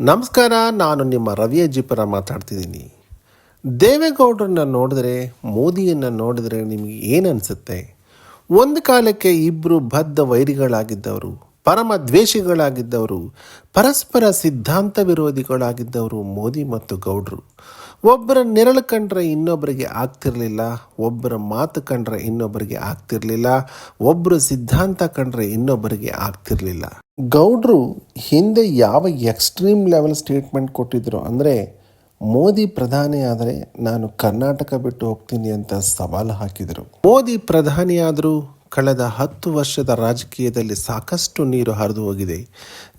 ನಮಸ್ಕಾರ, ನಾನು ನಿಮ್ಮ ರವಿಯ ಜಿಪರ ಮಾತಾಡ್ತಿದ್ದೀನಿ. ದೇವೇಗೌಡರನ್ನ ನೋಡಿದ್ರೆ, ಮೋದಿಯನ್ನು ನೋಡಿದ್ರೆ ನಿಮಗೆ ಏನು ಅನಿಸುತ್ತೆ? ಒಂದು ಕಾಲಕ್ಕೆ ಇಬ್ಬರು ಬದ್ಧ ವೈರಿಗಳಾಗಿದ್ದವರು ಪರಮ ದ್ವೇಷಿಗಳಾಗಿದ್ದವರು, ಪರಸ್ಪರ ಸಿದ್ಧಾಂತ ವಿರೋಧಿಗಳಾಗಿದ್ದವರು ಮೋದಿ ಮತ್ತು ಗೌಡ್ರು. ಒಬ್ಬರ ನೆರಳು ಕಂಡ್ರೆ ಇನ್ನೊಬ್ಬರಿಗೆ ಆಗ್ತಿರಲಿಲ್ಲ, ಒಬ್ಬರ ಮಾತು ಕಂಡ್ರೆ ಇನ್ನೊಬ್ಬರಿಗೆ ಆಗ್ತಿರಲಿಲ್ಲ ಒಬ್ಬರು ಸಿದ್ಧಾಂತ ಕಂಡ್ರೆ ಇನ್ನೊಬ್ಬರಿಗೆ ಆಗ್ತಿರಲಿಲ್ಲ. ಗೌಡ್ರು ಹಿಂದೆ ಯಾವ ಎಕ್ಸ್ಟ್ರೀಮ್ ಲೆವೆಲ್ ಸ್ಟೇಟ್ಮೆಂಟ್ ಕೊಟ್ಟಿದ್ರು ಅಂದರೆ, ಮೋದಿ ಪ್ರಧಾನಿ ಆದರೆ ನಾನು ಕರ್ನಾಟಕ ಬಿಟ್ಟು ಹೋಗ್ತೀನಿ ಅಂತ ಸವಾಲು ಹಾಕಿದರು. ಮೋದಿ ಪ್ರಧಾನಿಯಾದರೂ ಕಳೆದ ಹತ್ತು ವರ್ಷದ ರಾಜಕೀಯದಲ್ಲಿ ಸಾಕಷ್ಟು ನೀರು ಹರಿದು ಹೋಗಿದೆ.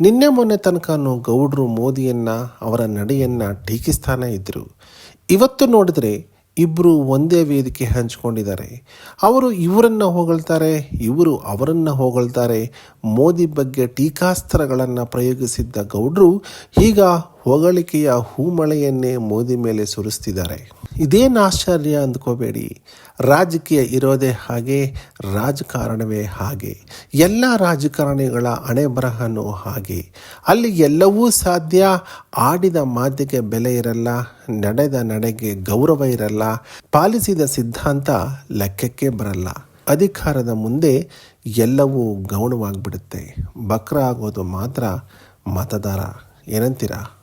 ನಿನ್ನೆ ಮೊನ್ನೆ ತನಕನೂ ಗೌಡ್ರು ಮೋದಿಯನ್ನು, ಅವರ ನಡೆಯನ್ನ ಟೀಕಿಸ್ತಾನೆ ಇದ್ದರು ಇವತ್ತು ನೋಡಿದರೆ ಇಬ್ಬರು ಒಂದೇ ವೇದಿಕೆ ಹಂಚಿಕೊಂಡಿದ್ದಾರೆ. ಅವರು ಇವರನ್ನು ಹೊಗಳ್ತಾರೆ, ಇವರು ಅವರನ್ನು ಹೊಗಳ್ತಾರೆ. ಮೋದಿ ಬಗ್ಗೆ ಟೀಕಾಸ್ತ್ರಗಳನ್ನು ಪ್ರಯೋಗಿಸಿದ್ದ ಗೌಡ್ರು ಈಗ ಹೊಗಳಿಕೆಯ ಹೂಮಳೆಯನ್ನೇ ಮೋದಿ ಮೇಲೆ ಸುರಿಸ್ತಿದ್ದಾರೆ. ಇದೇನು ಆಶ್ಚರ್ಯ ಅಂದ್ಕೋಬೇಡಿ. ರಾಜಕೀಯ ಇರೋದೇ ಹಾಗೆ, ರಾಜಕಾರಣವೇ ಹಾಗೆ. ಎಲ್ಲ ರಾಜಕಾರಣಿಗಳ ಹಣೆ ಬರಹನೂ ಹಾಗೆ. ಅಲ್ಲಿ ಎಲ್ಲವೂ ಸಾಧ್ಯ, ಆಡಿದ ಮಾತಿಗೆ ಬೆಲೆ ಇರಲ್ಲ, ನಡೆದ ನಡೆಗೆ ಗೌರವ ಇರಲ್ಲ, ಪಾಲಿಸಿದ ಸಿದ್ಧಾಂತ ಲೆಕ್ಕಕ್ಕೆ ಬರಲ್ಲ. ಅಧಿಕಾರದ ಮುಂದೆ ಎಲ್ಲವೂ ಗೌಣವಾಗಿಬಿಡುತ್ತೆ. ಬಕ್ರ ಆಗೋದು ಮಾತ್ರ ಮತದಾರ. ಏನಂತೀರಾ?